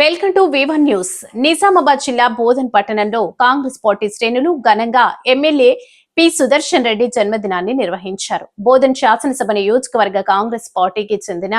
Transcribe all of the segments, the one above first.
Welcome to V one news Nizamabad జిల్లా బోధన్ పట్టణంలో Congress party శ్రేణులు ఘనంగా ఎమ్మెల్యే పి సుదర్శన్ రెడ్డి జన్మదినాన్ని నిర్వహించారు. బోధన్ శాసనసభ నియోజకవర్గ కాంగ్రెస్ పార్టీకి చెందిన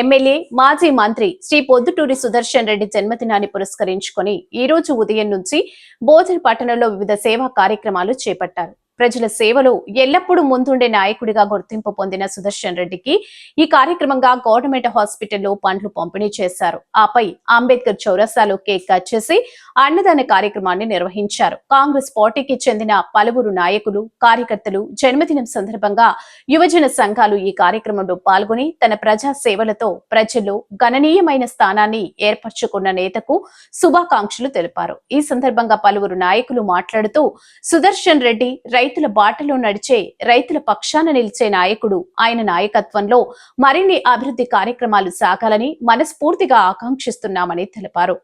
ఎమ్మెల్యే మాజీ మంత్రి శ్రీ పొద్దుటూరి సుదర్శన్ రెడ్డి జన్మదినాన్ని పురస్కరించుకొని ఈ రోజు ఉదయం నుంచి బోధన్ పట్టణంలో వివిధ సేవా కార్యక్రమాలు చేపట్టారు. ప్రజల సేవలో ఎల్లప్పుడూ ముందుండే నాయకుడిగా గుర్తింపు పొందిన సుదర్శన్ రెడ్డికి ఈ కార్యక్రమంగా గవర్నమెంట్ హాస్పిటల్లో పండ్లు పంపిణీ చేశారు. ఆపై అంబేద్కర్ చౌరస్తాలో కేక్ కట్ చేసి అన్నదాన కార్యక్రమాన్ని నిర్వహించారు. కాంగ్రెస్ పార్టీకి చెందిన పలువురు నాయకులు కార్యకర్తలు జన్మదినం సందర్భంగా యువజన సంఘాలు ఈ కార్యక్రమంలో పాల్గొని తన ప్రజా సేవలతో ప్రజల్లో గణనీయమైన స్థానాన్ని ఏర్పరచుకున్న నేతకు శుభాకాంక్షలు తెలిపారు. ఈ సందర్భంగా పలువురు నాయకులు మాట్లాడుతూ సుదర్శన్ రెడ్డి రైతుల బాటలో నడిచే రైతుల పక్షాన నిలిచే నాయకుడు ఆయన నాయకత్వంలో మరిన్ని అభివృద్ధి కార్యక్రమాలు సాగాలని మనస్ఫూర్తిగా ఆకాంక్షిస్తున్నామని తెలిపారు.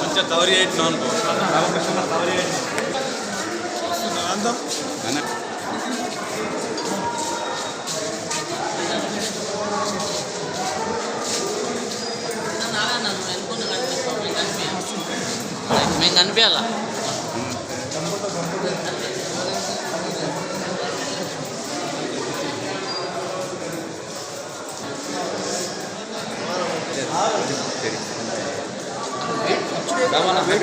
కొంచెం కవర్ చేయొచ్చు అనుకో. mainan गन Kamu आला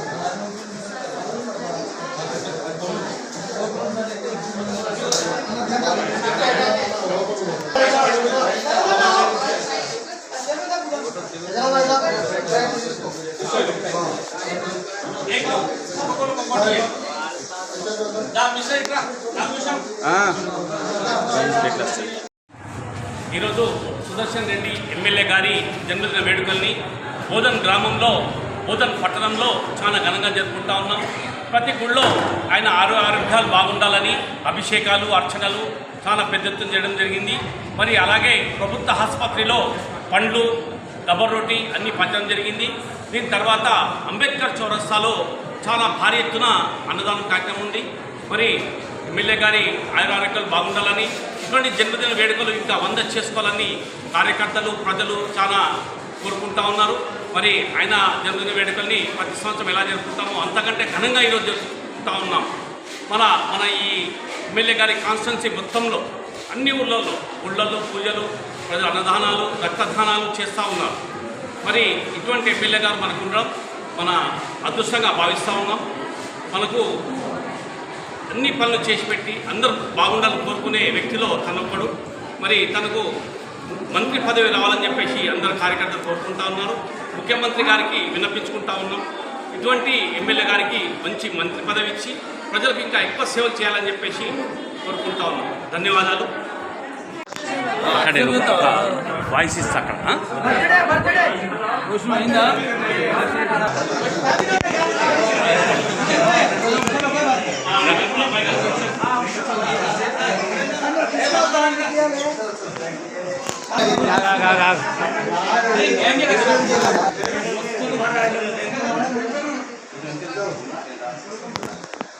ఈరోజు సుదర్శన్ రెడ్డి ఎమ్మెల్యే గారి జన్మదిన వేడుకల్ని బోధన్ గ్రామంలో బోధన్ పట్టణంలో చాలా ఘనంగా జరుపుకుంటా ఉన్నాం. ప్రతి గుళ్ళో ఆయన ఆరు ఆరోగ్యాలు బాగుండాలని అభిషేకాలు అర్చనలు చాలా పెద్ద ఎత్తున చేయడం జరిగింది. మరి అలాగే ప్రభుత్వ ఆసుపత్రిలో పండ్లు డబర్ రోటీ అన్నీ పంచడం జరిగింది. దీని తర్వాత అంబేద్కర్ చౌరస్తాలో చాలా భారీ ఎత్తున అన్నదానం కార్యక్రమం ఉంది. మరి ఎమ్మెల్యే గారి ఆయురారోగ్యాలు బాగుండాలని ఇటువంటి జన్మదిన వేడుకలు ఇంకా వంద చేసుకోవాలని కార్యకర్తలు ప్రజలు చాలా కోరుకుంటా ఉన్నారు. మరి ఆయన జన్మదిన వేడుకల్ని ప్రతి సంవత్సరం ఎలా జరుపుకుంటామో అంతకంటే ఘనంగా ఈరోజు జరుపుకుంటా ఉన్నాం. మన మన ఈ ఎమ్మెల్యే గారి కాన్స్టెన్సీ మొత్తంలో అన్ని ఊళ్ళల్లో ఊళ్ళల్లో పూజలు ప్రజలు అన్నదానాలు రక్తదానాలు చేస్తూ ఉన్నారు మరి ఇటువంటి ఎమ్మెల్యే గారు మనకు ఉండడం మన అదృష్టంగా భావిస్తూ ఉన్నాం. మనకు అన్ని పనులు చేసి పెట్టి అందరూ బాగుండాలని కోరుకునే వ్యక్తిలో తనొక్కడు. మరి తనకు మంత్రి పదవి రావాలని చెప్పేసి అందరు కార్యకర్తలు కోరుకుంటా ఉన్నారు. ముఖ్యమంత్రి గారికి విన్నపించుకుంటా ఉన్నాం. ఇటువంటి ఎమ్మెల్యే గారికి మంచి మంత్రి పదవి ఇచ్చి ప్రజలకు ఇంకా ఎక్కువ సేవలు చేయాలని చెప్పేసి కోరుకుంటా ఉన్నాం. ధన్యవాదాలు. అక్కడ వాయిస్ ఇస్తా అక్కడ?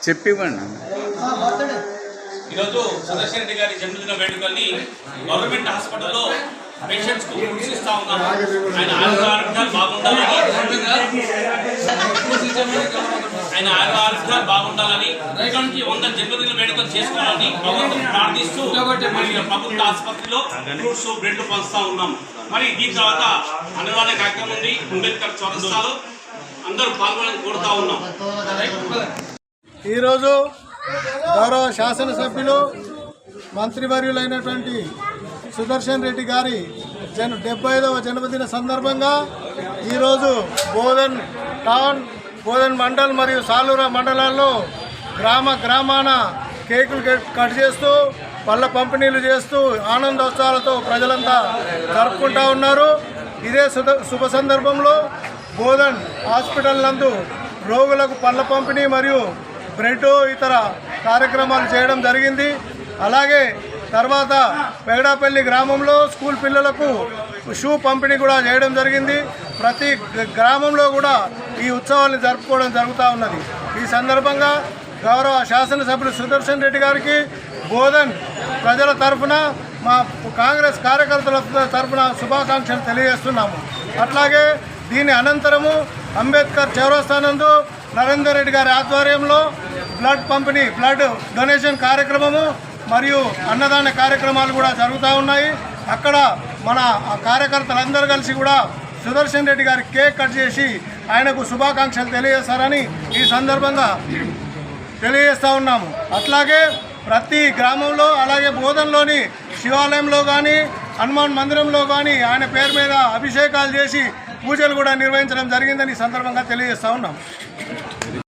చెప్పివ్వండి. ఈరోజు సుదర్శన్ రెడ్డి గారి జన్మదిన వేడుకల్ని గవర్నమెంట్ హాస్పిటల్లో పేషెంట్స్కు సూచిస్తా ఉన్నాము. ఆయన ఆరోగ్య ఆరోగ్యాలు బాగుండాలని ఆయన ఆరోగ్య ఆరోగ్యాలు బాగుండాలని ఇక్కడ వంద జన్మదిన వేడుకలు చేసుకోవాలని భగవంతుని ప్రార్థిస్తూ మరి ప్రభుత్వ ఆసుపత్రిలో ఫ్రూట్స్ బ్రెడ్ పంచుతా ఉన్నాం. మరి దీని తర్వాత అన్నదాన కార్యక్రమం ఉంది. అంబేద్కర్ చౌరస్తాలో అందరూ పాల్గొనని కోరుతా ఉన్నాం. ఈరోజు గౌరవ శాసనసభ్యులు మంత్రివర్యులైనటువంటి సుదర్శన్ రెడ్డి గారి జన్ డెబ్బై ఐదవ జన్మదిన సందర్భంగా ఈరోజు బోధన్ టౌన్ బోధన్ మండల్ మరియు సాలూర మండలాల్లో గ్రామ గ్రామాన కేకులు కట్- చేస్తూ పళ్ళ పంపిణీలు చేస్తూ ఆనందోత్సవాలతో ప్రజలంతా జరుపుకుంటా ఉన్నారు. ఇదే శుభ సందర్భంలో బోధన్ హాస్పిటల్ నందు రోగులకు పళ్ళ పంపిణీ మరియు బ్రెడ్ ఇతర కార్యక్రమాలు చేయడం జరిగింది. అలాగే తర్వాత పెగడాపల్లి గ్రామంలో స్కూల్ పిల్లలకు షూ పంపిణీ కూడా చేయడం జరిగింది. ప్రతి గ్రామంలో కూడా ఈ ఉత్సవాన్ని జరుపుకోవడం జరుగుతూ ఉన్నది. ఈ సందర్భంగా గౌరవ శాసనసభ్యులు సుదర్శన్ రెడ్డి గారికి బోధన్ ప్రజల తరఫున మా కాంగ్రెస్ కార్యకర్తల తరఫున శుభాకాంక్షలు తెలియజేస్తున్నాము. అట్లాగే దీని అనంతరము అంబేద్కర్ చౌరస్థానందు నరేందర్ రెడ్డి గారి ఆధ్వర్యంలో బ్లడ్ పంపిణీ బ్లడ్ డొనేషన్ కార్యక్రమము మరియు అన్నదాన కార్యక్రమాలు కూడా జరుగుతూ ఉన్నాయి. అక్కడ మన కార్యకర్తలందరూ కలిసి కూడా సుదర్శన్ రెడ్డి గారి కేక్ కట్ చేసి ఆయనకు శుభాకాంక్షలు తెలియజేస్తారని ఈ సందర్భంగా తెలియజేస్తూ ఉన్నాము. అట్లాగే ప్రతి గ్రామంలో అలాగే బోధనలోని శివాలయంలో కానీ హనుమాన్ మందిరంలో కానీ ఆయన పేరు మీద అభిషేకాలు చేసి పూజలు కూడా నిర్వహించడం జరిగిందని ఈ సందర్భంగా తెలియజేస్తూ ఉన్నాం.